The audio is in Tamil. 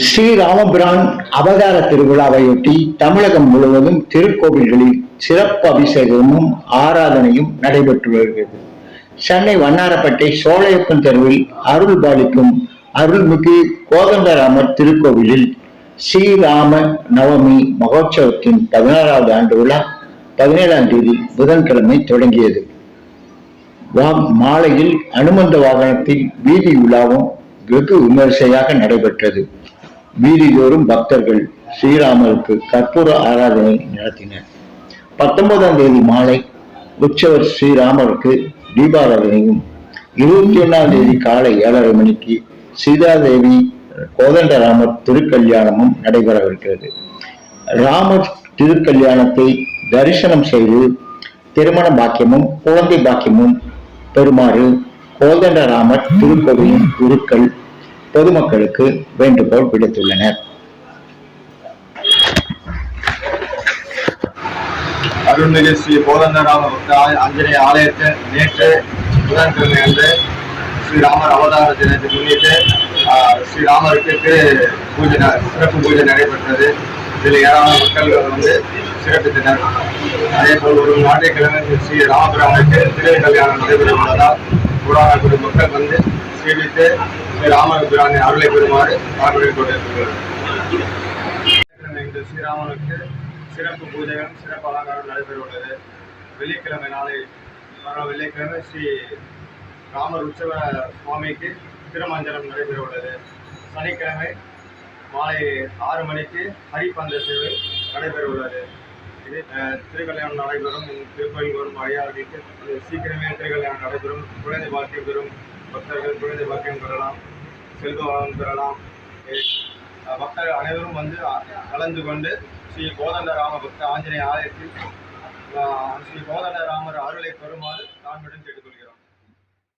ராமபிரான் அவதார திருவிழாவையொட்டி தமிழகம் முழுவதும் திருக்கோவில்களில் சிறப்பு அபிஷேகமும் ஆராதனையும் நடைபெற்று வருகிறது சென்னை வண்ணாரப்பேட்டை சோழையப்பன் தெருவில் அருள் பாலிக்கும் அருள்மிகு கோதண்டராமர் திருக்கோவிலில் ஸ்ரீராம நவமி மகோற்சவத்தின் பதினாறாவது ஆண்டு விழா பதினேழாம் தேதி புதன்கிழமை தொடங்கியது. மாலையில் அனுமந்த வாகனத்தில் வீதி உலாவும் வெகு விமரிசையாக நடைபெற்றது. வீதிதோறும் பக்தர்கள் ஸ்ரீராமருக்கு கற்பூர ஆராதனை நடத்தினர். பத்தொன்பதாம் தேதி மாலை உற்சவர் ஸ்ரீராமருக்கு தீபாராதனையும் இருபத்தி ஒன்னாம் தேதி காலை ஏழரை மணிக்கு சீதாதேவி கோதண்டராமர் திருக்கல்யாணமும் நடைபெறவிருக்கிறது. ராமர் திருக்கல்யாணத்தை தரிசனம் செய்து திருமண பாக்கியமும் குழந்தை பாக்கியமும் பெறுமாறு கோதண்டராமர் திருக்கோவிலின் குருக்கள் பொதுமக்களுக்கு வேண்டுகோள் விடுத்துள்ளனர். அருள்மிகு ஸ்ரீ கோதண்டராம பக்த ஆ- ஆஞ்சநேய ஆலயத்தில் நேற்று புதன்கிழமை அன்று ஸ்ரீராமர் அவதார தினத்தை முன்னிட்டு ஸ்ரீராமருக்கு பூஜை சிறப்பு பூஜை நடைபெற்றது. இதில் ஏராளமான மக்கள் வந்து சிறப்பித்தனர். அதே போல் ஒரு ஞாயிற்றுக்கிழமை ஸ்ரீ ராமபிராமருக்கு திரு கல்யாணம் நடைபெற உள்ளதால் கூடான மக்கள் வந்து சேவித்து ஸ்ரீ ராமபிரானின் அருளை பெறுமாறு பார்வை கொண்டிருக்கிறது இன்று ஸ்ரீராமனுக்கு சிறப்பு பூஜைகள் சிறப்பு அலங்காரம் நடைபெறவுள்ளது வெள்ளிக்கிழமை நாளை வர வெள்ளிக்கிழமை ஸ்ரீ ராமர் உற்சவ சுவாமிக்கு திருமஞ்சனம் நடைபெற உள்ளது சனிக்கிழமை மாலை ஆறு மணிக்கு ஹரிபந்த சேவை நடைபெற உள்ளது இது திருக்கல்யாணம் நடைபெறும். திருக்கோயில் வரும் அடியார்களுக்கு இது சீக்கிரமே திருக்கல்யாணம் நடைபெறும். குழந்தை பாக்கியம் பெறும். பக்தர்கள் குழந்தை பாக்கியம் பெறலாம். செல்வ வளம் பெறலாம். பக்தர்கள் அனைவரும் வந்து கலந்து கொண்டு ஸ்ரீ கோதண்டராம பக்த ஆஞ்சநேய ஆலயத்தில் அஹ், ஸ்ரீ கோதண்டராமர் அருளை பெறுமாறு தாழ்மையுடன் கேட்டுக்கொள்கிறோம்.